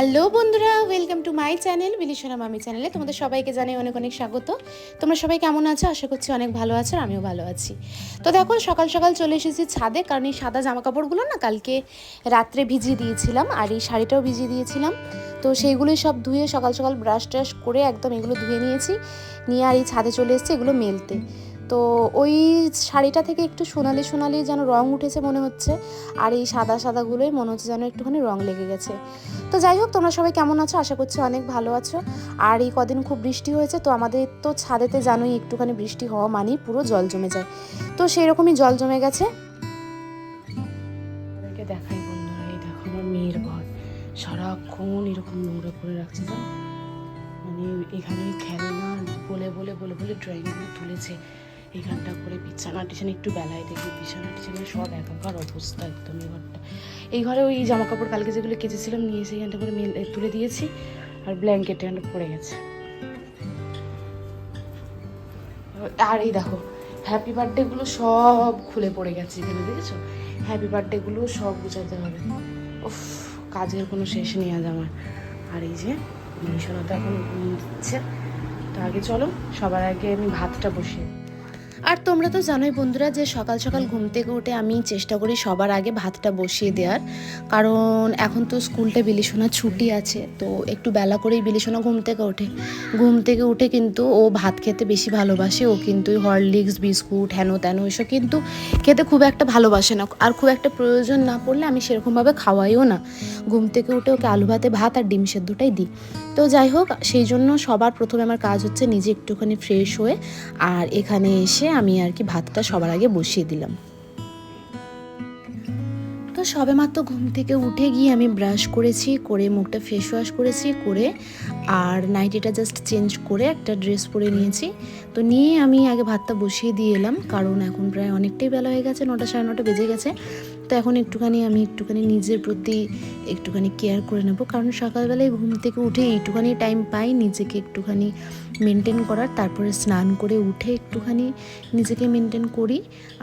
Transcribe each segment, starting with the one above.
Hello বন্ধুরা welcome to my channel বিলিশনা মামি চ্যানেলে তোমাদের সবাইকে জানাই অনেক অনেক স্বাগত। তোমরা সবাই কেমন আছো? আশা করছি অনেক ভালো আছো আর আমিও ভালো আছি। তো দেখো, সকাল সকাল চলে এসেছি ছাদে, কারণ এই সাদা জামা কাপড়গুলো না কালকে রাত্রে ভিজিয়ে দিয়েছিলাম, আর এই শাড়িটাও ভিজিয়ে দিয়েছিলাম। তো সেইগুলোই সব ধুয়ে সকাল সকাল ব্রাশ ট্রাশ করে একদম এগুলো ধুয়ে নিয়েছি, নিয়ে আর এই ছাদে চলে এসেছি এগুলো মেলতে। তো ওই শাড়িটা থেকে একটু সোনালি সোনালি যেন রং উঠেছে মনে হচ্ছে, আর এই সাদা সাদাগুলোই মনে হচ্ছে যেন একটুখানি রং লেগে গেছে। তো যাই হোক, তোমরা সবাই কেমন আছো? আশা করছি অনেক ভালো আছো। আর এই কদিন খুব বৃষ্টি হয়েছে, তো আমাদের তো ছাদেতে জানোই একটুখানি বৃষ্টি হওয়া মানেই পুরো জল জমে যায়। তো সেই রকমই জল জমে গেছে। দেখাই বন্ধুরা, এই দেখো আমার মেয়ের ঘর। সারাক্ষণ এরকম নোংরা করে রাখছে মানে এখানে খেলনা বলে বলে বলে বলে ড্রয়িং রুমে তুলেছে। এখানটা করে বিছানা টিছানা, একটু বেলায় দেখবে বিছানা টিছানা সব একাকার অবস্থা একদম এই ঘরটা। এই ঘরে ওই জামা কাপড় কালকে যেগুলো কেচেছিলাম নিয়ে এসে এখানটা করে মেল তুলে দিয়েছি আর ব্ল্যাঙ্কেট এখানটা পড়ে গেছে। আর এই দেখো হ্যাপি বার্থডেগুলো সব খুলে পড়ে গেছে এখানে, দেখেছ? হ্যাপি বার্থডেগুলো সব গুছাতে হবে। উফ, কাজের কোনো শেষ নেই আজ আমার। আর এই যে মিশনা তো এখন দিচ্ছে। তো আগে চলো, সবার আগে আমি ভাতটা বসিয়ে। আর তোমরা তো জানোই বন্ধুরা যে সকাল সকাল ঘুম থেকে উঠে আমি চেষ্টা করি সবার আগে ভাতটা বসিয়ে দেওয়ার। কারণ এখন তো স্কুলটা বিলিশোনা ছুটি আছে, তো একটু বেলা করেই বিলিশোনা ঘুম থেকে ওঠে। ঘুম থেকে উঠে কিন্তু ও ভাত খেতে বেশি ভালোবাসে, ও কিন্তু হরলিক্স, বিস্কুট, হেন তেন এসব কিন্তু খেতে খুব একটা ভালোবাসে না। আর খুব একটা প্রয়োজন না পড়লে আমি সেরকমভাবে খাওয়াইও না। ঘুম থেকে উঠে ওকে আলু ভাতে ভাত আর ডিম সেদ্ধটাই দিই। তো যাই হোক, সেই জন্য সবার প্রথমে আমার কাজ হচ্ছে নিজে একটুখানি ফ্রেশ হয়ে আর এখানে এসে আমি আর কি ভাতটা সবার আগে বসিয়ে দিলাম। তো সবে মাত্র ঘুম থেকে উঠে গিয়ে আমি ব্রাশ করেছি, করে মুখটা ফেস ওয়াশ করেছি, করে আর নাইটিটা জাস্ট চেঞ্জ করে একটা ড্রেস পরে নিয়েছি। তো নিয়ে আমি আগে ভাতটা বসিয়ে দিয়ে এলাম, কারণ এখন প্রায় অনেকটাই বেলা হয়ে গেছে, নটা সাড়ে নটা বেজে গেছে। তো এখন একটুখানি আমি একটুখানি নিজের প্রতি একটুখানি কেয়ার করে নেব, কারণ সকালবেলায় ঘুম থেকে উঠে এইটুখানি টাইম পাই, নিজেকে একটুখানি মেনটেন করার, তারপরে স্নান করে উঠে একটুখানি নিজেকে মেনটেন করি।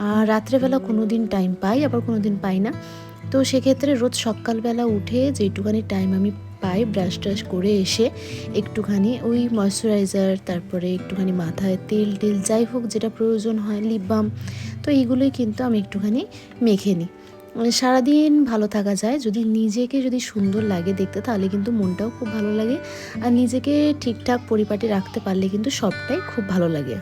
আর রাত্রেবেলা কোনো দিন টাইম পাই, আবার কোনো দিন পাই না। তো সেক্ষেত্রে রোজ সকালবেলা উঠে যেটুখানি টাইম আমি পাই ব্রাশ ট্রাশ করে এসে একটুখানি ওই ময়শ্চারাইজার তারপরে একটুখানি মাথায় তেল টেল, যাই হোক যেটা প্রয়োজন হয় লিপ বাম তো এইগুলোই কিন্তু আমি একটুখানি মেখে নিই। মানে সারাদিন ভালো থাকা যায়। যদি নিজেকে যদি সুন্দর লাগে দেখতে, তাহলে কিন্তু মনটাও খুব ভালো লাগে। আর নিজেকে ঠিকঠাক পরিপাটি রাখতে পারলে কিন্তু সবটাই খুব ভালো লাগে।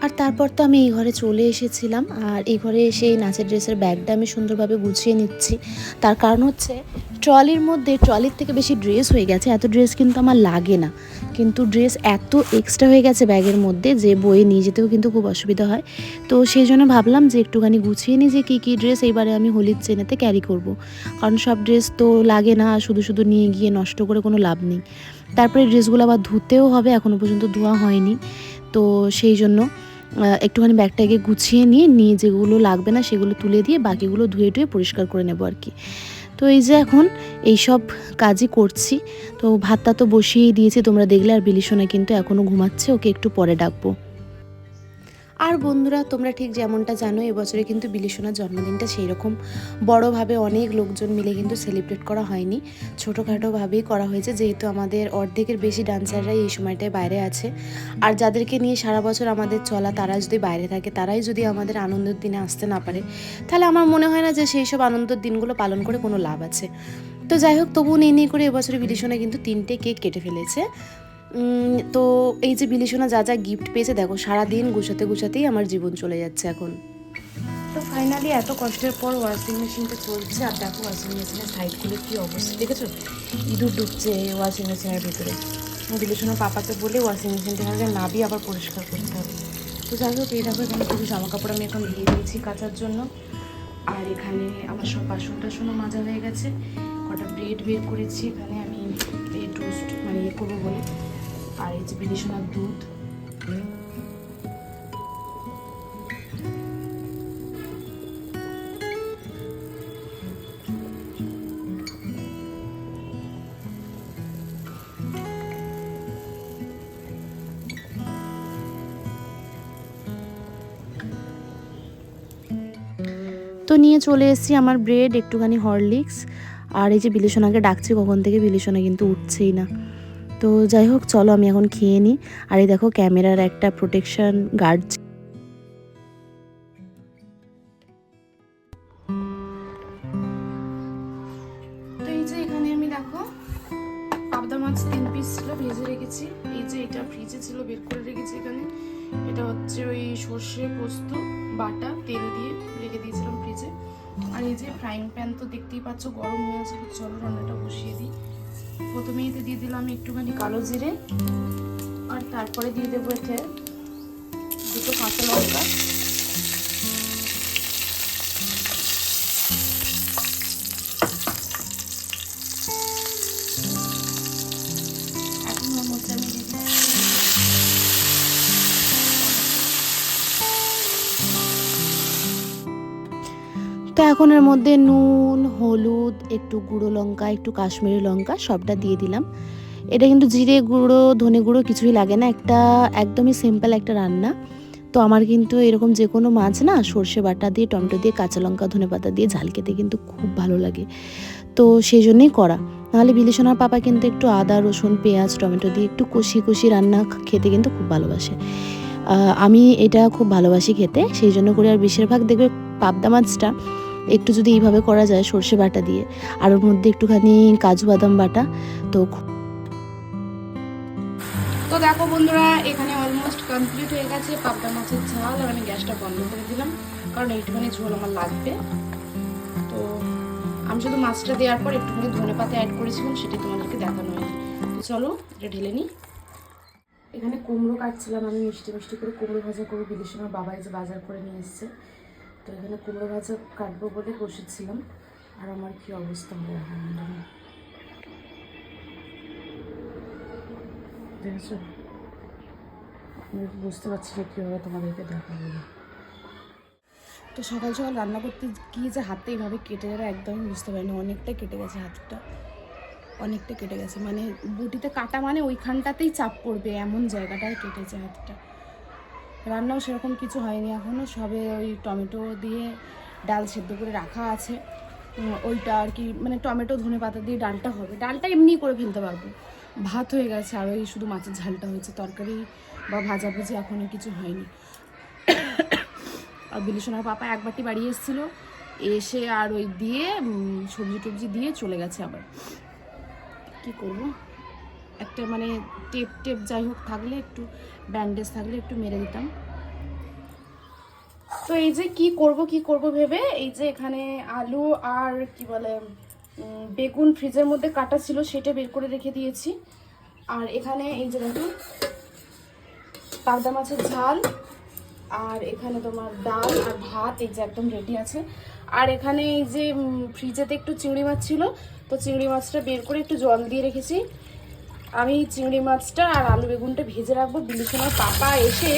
আর তারপর তো আমি এই ঘরে চলে এসেছিলাম। আর এই ঘরে এসে এই নাচের ড্রেসের ব্যাগটা আমি সুন্দরভাবে গুছিয়ে নিচ্ছি। তার কারণ হচ্ছে ট্রলির মধ্যে, ট্রলির থেকে বেশি ড্রেস হয়ে গেছে। এত ড্রেস কিন্তু আমার লাগে না। কিন্তু ড্রেস এত এক্সট্রা হয়ে গেছে ব্যাগের মধ্যে যে বয়ে নিয়ে যেতেও কিন্তু খুব অসুবিধা হয়। তো সেই জন্য ভাবলাম যে একটুখানি গুছিয়ে নিই যে কী কী ড্রেস এইবারে আমি হোলির চেনেতে ক্যারি করব। কারণ সব ড্রেস তো লাগে না, শুধু শুধু নিয়ে গিয়ে নষ্ট করে কোনো লাভ নেই। তারপরে ড্রেসগুলো আবার ধুতেও হবে এখনও পর্যন্ত ধোয়া হয়নি। তো সেই জন্য একটুখানি ব্যাগটাকে গুছিয়ে নিয়ে নিয়ে যেগুলো লাগবে না সেগুলো তুলে দিয়ে বাকিগুলো ধুয়ে টুয়ে পরিষ্কার করে নেব আর কি। তো এই যে এখন এই সব কাজই করছি, তো ভাতটা তো বসিয়েই দিয়েছি, তোমরা দেখলে আর বিলিশোনা কিন্তু এখনও ঘুমাচ্ছে, ওকে একটু পরে ডাকবো। আর বন্ধুরা, তোমরা ঠিক যেমনটা জানো, এবছরে কিন্তু বিলিশোনার জন্মদিনটা সেই রকম বড়োভাবে অনেক লোকজন মিলে কিন্তু সেলিব্রেট করা হয়নি। ছোটোখাটোভাবেই করা হয়েছে, যেহেতু আমাদের অর্ধেকের বেশি ডান্সাররাই এই সময়টায় বাইরে আছে। আর যাদেরকে নিয়ে সারা বছর আমাদের চলা তারা যদি বাইরে থাকে, তারাই যদি আমাদের আনন্দের দিনে আসতে না পারে, তাহলে আমার মনে হয় না যে সেই সব আনন্দের দিনগুলো পালন করে কোনো লাভ আছে। তো যাই হোক, তবুও নেই নেই করে এবছরে বিলিশোনা কিন্তু তিনটে কেক কেটে ফেলেছে। তো এই যে বিলিশোনা যা যা গিফট পেয়েছে, দেখো, সারাদিন গুছাতে গুছাতেই আমার জীবন চলে যাচ্ছে এখন। তো ফাইনালি এত কষ্টের পর ওয়াশিং মেশিনটা চলছে, আর দেখো ওয়াশিং মেশিনের সাইডগুলো কী অবস্থা, দেখেছ? ইঁদুর ঢুকছে ওয়াশিং মেশিনের ভিতরে। বিলেশনের পাপাকে বলে ওয়াশিং মেশিনটা আমাকে নাবি আবার পরিষ্কার করতে হবে। তো যাই হোক, এই দেখো, এখানে কিছু জামা কাপড় আমি এখন দিয়ে দিয়েছি কাচার জন্য। আর এখানে আমার সব বাসন টাসনও মাজা হয়ে গেছে। কটা ব্রেড বের করেছি, এখানে আমি এই টোস্ট মানে ইয়ে করব বলে। আর এই যে বিদেশনার দুধ। তো নিয়ে চলে এসেছি আমার ব্রেড একটুখানি হরলিক্স আর এই যে বিলিসোনাকে ডাকছি, কখন থেকে বিলিসোনা কিন্তু উঠছেই না। তো যাই হোক, চলো আমি এখন খেয়ে নিই। আর এই দেখো, ক্যামেরার একটা প্রোটেকশন গার্ড পোস্ত, বাটা, তেল দিয়ে রেখে ফ্রিজে আর এই যে ফ্রাইং প্যান তো দেখতেই পাচ্ছ, গরম হয়ে আছে। চলো রান্নাটা বসিয়ে দিই। প্রথমে এতে দিয়ে দিলাম একটুখানি কালো জিরে, আর তারপরে দিয়ে দেবো এতে দুটো কাঁচা লঙ্কা। তো এখন এর মধ্যে নুন, হলুদ, একটু গুঁড়ো লঙ্কা, একটু কাশ্মীরি লঙ্কা সবটা দিয়ে দিলাম। এটা কিন্তু জিরে গুঁড়ো, ধনে গুঁড়ো কিছুই লাগে না। একটা একদমই সিম্পল একটা রান্না। তো আমার কিন্তু এরকম যে কোনো মাছ না, সর্ষে বাটা দিয়ে, টমেটো দিয়ে, কাঁচা লঙ্কা, ধনে পাতা দিয়ে ঝাল খেতে কিন্তু খুব ভালো লাগে। তো সেই জন্যই করা। নাহলে বিলিসোনার পাপা কিন্তু একটু আদা, রসুন, পেঁয়াজ, টমেটো দিয়ে একটু কষি কষি রান্না খেতে কিন্তু খুব ভালোবাসে। আমি এটা খুব ভালোবাসি খেতে। সেই জন্য করে আর বেশিরভাগ দেখবে পাবদা মাছটা একটু যদি এইভাবে করা যায় সর্ষে বাটা দিয়ে, আর ওর মধ্যে একটুখানি কাজু বাদাম বাটা, তো তো দেখো বন্ধুরা, এখানে অলমোস্ট কমপ্লিট হয়ে গেছে পাবদা মাছের ঝাল, আর আমি গ্যাসটা বন্ধ করে দিলাম, কারণ এইটুখানি ঝোল আমার লাগবে। তো আমি শুধু মাছটা দেওয়ার পর একটুখানি ধনে পাতা অ্যাড করেছিলাম সেটি তোমাদেরকে দেখানো হয়নি। তো চলো, এটা ঢেলে নিই। এখানে কুমড়ো কাটছিলাম আমি, মিষ্টি মিষ্টি করে কুমড়ো ভাজা করে বিদেশে বাবা এই যে বাজার করে নিয়ে এসছে। তো এখানে কুমড়ো ভাজা কাটবো বলে বসেছিলাম। আর আমার কি অবস্থা এখন দেখেছ? বুঝতে পারছি না কীভাবে তোমাদেরকে দেখা দেখাবো। তো সকাল সকাল রান্না করতে গিয়ে যে হাতে এইভাবে কেটে যাবে একদমই বুঝতে পারিনি। অনেকটা কেটে গেছে হাতটা। অনেকটা কেটে গেছে। মানে বুটিতে কাটা মানে ওইখানটাতেই চাপ পড়বে, এমন জায়গাটায় কেটেছে হাতটা। রান্নাও সেরকম কিছু হয়নি এখনও সবে ওই টমেটো দিয়ে ডাল সেদ্ধ করে রাখা আছে। ওইটা আর কি মানে টমেটো, ধনে পাতা দিয়ে ডালটা হবে। ডালটা এমনি করে ফেলতে পারব। ভাত হয়ে গেছে, আর ওই শুধু মাছের ঝালটা হয়েছে। তরকারি বা ভাজাভুজি এখনও কিছু হয়নি। আর বিলিসোনার পাপা এক বাটি বাড়ি এসেছিল। এসে আর ওই দিয়ে সবজি টবজি দিয়ে চলে গেছে আবার। কি করব? একটা মানে টেপ টেপ যাই হোক থাকলে একটু ব্যান্ডেজ থাকলে একটু মেরে দিতাম। তো এই যে কি করব কি করব ভেবে এই যে এখানে আলু আর কি বলে বেগুন ফ্রিজের মধ্যে কাটা ছিল সেটা বের করে রেখে দিয়েছি। আর এখানে এই যে দেখুন, পাবদা মাছের ঝাল, আর এখানে তোমার ডাল আর ভাত, এই যে একদম রেডি আছে। আর এখানে এই যে ফ্রিজেতে একটু চিংড়ি মাছ ছিল, তো চিংড়ি মাছটা বের করে একটু জল দিয়ে রেখেছি। আমি চিংড়ি মাছটা আর আলু বেগুনটা ভেজে রাখব। বিলিসোনার পাপা এসে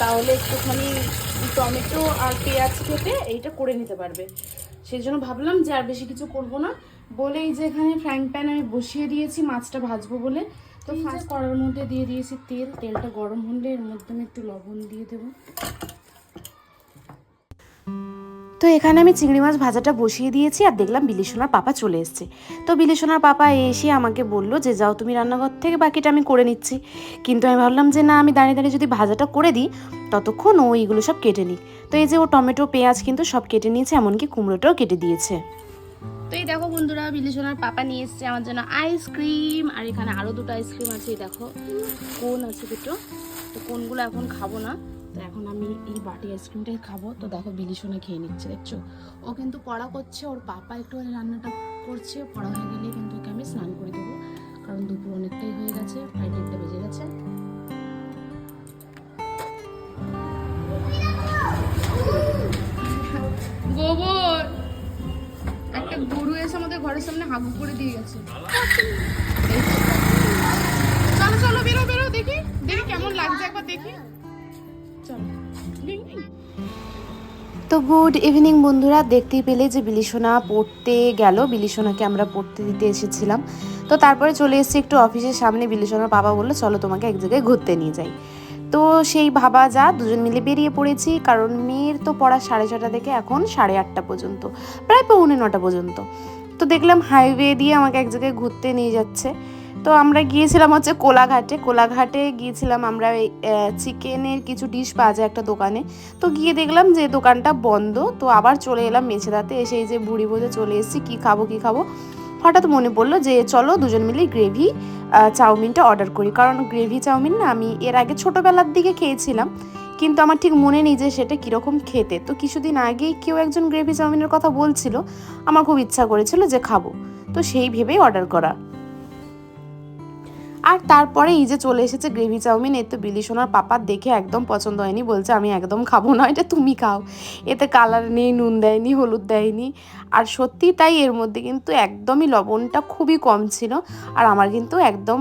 তাহলে একটুখানি টমেটো আর পেঁয়াজ কেটে এইটা করে নিতে পারবে। সেই জন্য ভাবলাম যে আর বেশি কিছু করব না। বলে এই যে এখানে ফ্রাইং প্যান আমি বসিয়ে দিয়েছি মাছটা ভাজবো বলে। তো ফার্স্ট করার মধ্যে দিয়ে দিয়েছি তেল। তেলটা গরম হলে এর মধ্যে আমি একটু লবণ দিয়ে দেবো। তো এখানে আমি চিংড়ি মাছ ভাজাটা বসিয়ে দিয়েছি আর দেখলাম বিলিসোনার পাপা চলে এসছে। তো বিলিসোনার পাপা এসে আমাকে বলল যে, যাও তুমি রান্নাঘর থেকে বাকিটা আমি করে নিচ্ছি। কিন্তু আমি ভাবলাম যে, না, আমি দাঁড়িয়ে দাঁড়িয়ে যদি ভাজাটা করে দিই, ততক্ষণ ও এইগুলো সব কেটে নিই তো এই যে ও টমেটো, পেঁয়াজ কিন্তু সব কেটে নিয়েছে, এমনকি কুমড়োটাও কেটে দিয়েছে। তো এই দেখো বন্ধুরা বিলিসোনার পাপা নিয়ে এসছে আমার জন্য আইসক্রিম আর এখানে আরও দুটো আইসক্রিম আছে, এই দেখো। কোন আছে দুটো? তো কোনগুলো এখন খাব না? তো এখন আমি এই বাটি আইসক্রিমটাই খাব। তো দেখো বিলিসোনা খেয়ে নিচ্ছে, দেখছ? ও কিন্তু পড়া করছে, ওর পাপা একটু রান্নাটা করছে পড়া হয়ে গেলে কিন্তু ওকে আমি স্নান করে দেবো। কারণ দুপুর অনেকটাই হয়ে গেছে, প্রায় দেড়টা বেজে গেছে। গোবর! একটা গরু এসে আমাদের ঘরের সামনে হাগু করে দিয়ে গেছে। চলো চলো, বেরো বেরো, দেখি দেখি কেমন লাগছে একবার দেখি। তো গুড ইভিনিং বন্ধুরা, দেখতেই পেলে যে বিলিসোনা পড়তে গেল। বিলিসোনাকে আমরা পড়তে দিতে এসেছিলাম। তো তারপরে চলে এসেছি একটু অফিসের সামনে। বিলিসোনার বাবা বলল, চলো তোমাকে এক জায়গায় ঘুরতে নিয়ে যাই। তো সেই ভাবা যা, দুজন মিলে বেরিয়ে পড়েছি। কারণ মেয়ের তো পড়া সাড়ে ছটা থেকে এখন সাড়ে আটটা পর্যন্ত, প্রায় পৌনে নটা পর্যন্ত। তো দেখলাম হাইওয়ে দিয়ে আমাকে এক জায়গায় ঘুরতে নিয়ে যাচ্ছে। তো আমরা গিয়েছিলাম হচ্ছে কোলাঘাটে। কোলাঘাটে গিয়েছিলাম আমরা চিকেনের কিছু ডিশ পাওয়া যায় একটা দোকানে। তো গিয়ে দেখলাম যে দোকানটা বন্ধ। তো আবার চলে এলাম মেছেদাতে এসে এই যে বুড়ি বোঝে চলে এসেছি, কী খাব কী খাব? হঠাৎ মনে পড়ল যে চলো দুজন মিলে গ্রেভি চাউমিনটা অর্ডার করি। কারণ গ্রেভি চাউমিন না আমি এর আগে ছোটোবেলার দিকে খেয়েছিলাম। কিন্তু আমার ঠিক মনে নেই যে সেটা কীরকম খেতে। তো কিছুদিন আগেই কেউ একজন গ্রেভি চাউমিনের কথা বলছিল। আমার খুব ইচ্ছা করেছিল যে খাব। তো সেই ভেবেই অর্ডার করা। আর তারপরে এই যে চলে এসেছে গ্রেভি চাউমিন এতে বিলি সোনার পাপার দেখে একদম পছন্দ হয়নি বলছে আমি একদম খাব না এটা তুমি খাও। এতে কালার নেই নুন দেয়নি হলুদ দেয়নি। আর সত্যি তাই এর মধ্যে কিন্তু একদমই লবণটা খুবই কম ছিল আর আমার কিন্তু একদম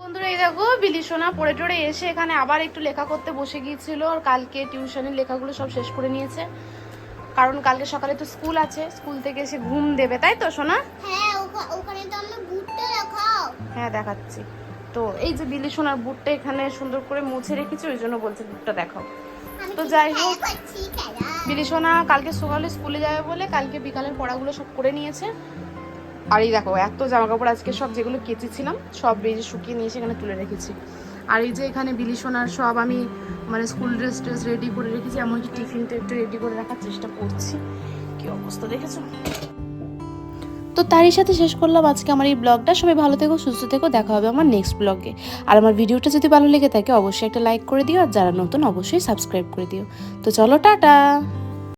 বন্ধুরা এই দেখো বিলি সোনা পড়ে টড়ে এসে এখানে আবার একটু লেখা করতে বসে গিয়েছিল আর কালকে টিউশনের লেখাগুলো সব শেষ করে নিয়েছে। কারণ কালকে সকালে তো স্কুল আছে স্কুল থেকে এসে ঘুম দেবে তাই তো সোনা? হ্যাঁ ওখানে তো আমরা বুটটা দেখাও। হ্যাঁ দেখাচ্ছি। তো এই যে বিলি সোনার বুটটা এখানে সুন্দর করে মুছে রেখেছি ওই জন্য বলছে বুটটা দেখাও। তো যাই হোক বিলি সোনা কালকে সকালে স্কুলে যাবে বলে কালকে বিকালের পড়াগুলো সব করে নিয়েছে। আর এই দেখো এত জামা কাপড় আজকে সব যেগুলো কেচেছিলাম সব যে শুকিয়ে নিয়ে এসে এখানে তুলে রেখেছি। আর এই যে এখানে বিলি সোনার সব আমি মানে স্কুল ড্রেস ট্রেস রেডি করে রেখেছি এমনকি টিফিনটা একটু রেডি করে রাখার চেষ্টা করছি। কি অবস্থা দেখেছ? তো তারই সাথে শেষ করলাম। আজকে আমার এই ব্লগটা। সবাই ভালো থেকো, সুস্থ থেকো। দেখা হবে আমার নেক্সট ব্লগে। আর আমার ভিডিওটা যদি ভালো লেগে থাকে, অবশ্যই একটা লাইক করে দিও। আর যারা নতুন, অবশ্যই সাবস্ক্রাইব করে দিও। তো চলো, টাটা!